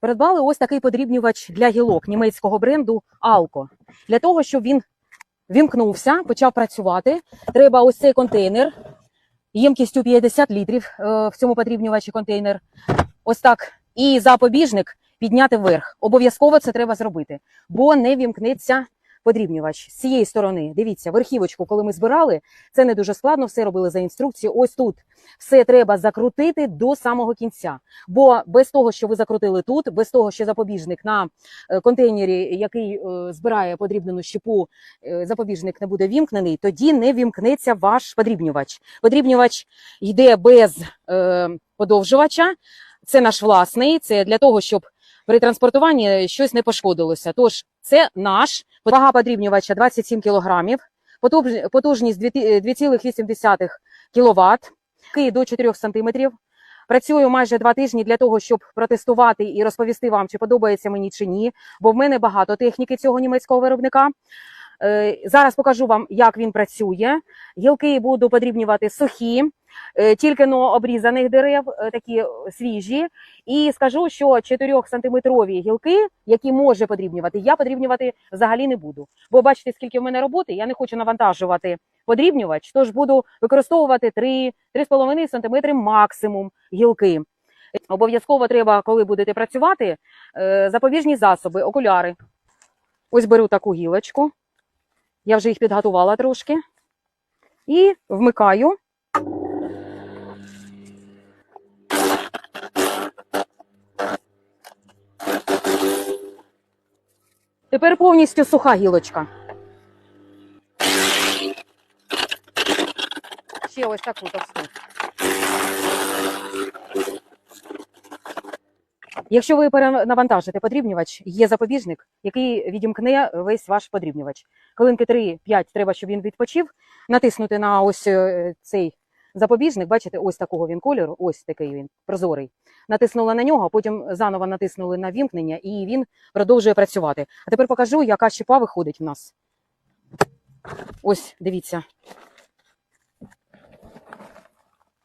Придбали ось такий подрібнювач для гілок німецького бренду Alco. Для того, щоб він вімкнувся, почав працювати, треба ось цей контейнер ємкістю 50 літрів е, в цьому подрібнювачі контейнер. Ось так. І запобіжник підняти вверх. Обов'язково це треба зробити, бо не вімкнеться подрібнювач. З цієї сторони, дивіться, верхівочку, коли ми збирали, це не дуже складно, все робили за інструкцією. Ось тут все треба закрутити до самого кінця. Бо без того, що ви закрутили тут, без того, що запобіжник на е, контейнері, який е, збирає подрібнену щепу, е, запобіжник не буде вімкнений, тоді не вімкнеться ваш подрібнювач. Подрібнювач йде без е, подовжувача. Це наш власний, це для того, щоб при транспортуванні щось не пошкодилося. Тож це наш вага подрібнювача 27 кг, потужність 2,8 кВт, до 4 см. Працюю майже два тижні для того, щоб протестувати і розповісти вам, чи подобається мені чи ні, бо в мене багато техніки цього німецького виробника. Е, Зараз покажу вам, як він працює. Гілки буду подрібнювати сухі, тільки но обрізаних дерев, е, такі свіжі. І скажу, що 4-сантиметрові гілки, які може подрібнювати, я подрібнювати взагалі не буду. Бо бачите, скільки в мене роботи, я не хочу навантажувати подрібнювач, тож буду використовувати 3-3,5 см максимум гілки. Обов'язково треба, коли будете працювати, е, запобіжні засоби, окуляри. Ось беру таку гілочку. Я вже їх підготувала трошки. І вмикаю. Тепер повністю суха гілочка. Ще ось таку товсту. Якщо ви перенавантажите подрібнювач, є запобіжник, який відімкне весь ваш подрібнювач. Хвилинки 3-5 треба, щоб він відпочив. Натиснути на ось е, цей запобіжник, бачите, ось такого він кольору, ось такий він прозорий. Натиснули на нього, потім заново натиснули на вімкнення, і він продовжує працювати. А тепер покажу, яка щепа виходить в нас. Ось, дивіться.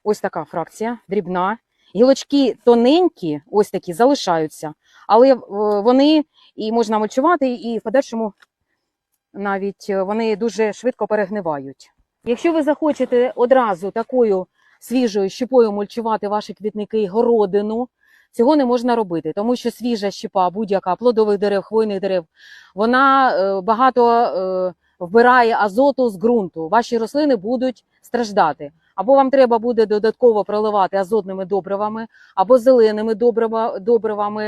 Ось така фракція, дрібна. Гілочки тоненькі, ось такі, залишаються, але е, вони і можна мульчувати, і в подальшому навіть е, вони дуже швидко перегнивають. Якщо ви захочете одразу такою свіжою щепою мульчувати ваші квітники городину, цього не можна робити, тому що свіжа щепа, будь-яка плодових дерев, хвойних дерев, вона е, багато е, вбирає азоту з ґрунту. Ваші рослини будуть страждати. Або вам треба буде додатково проливати азотними добривами, або зеленими добривами.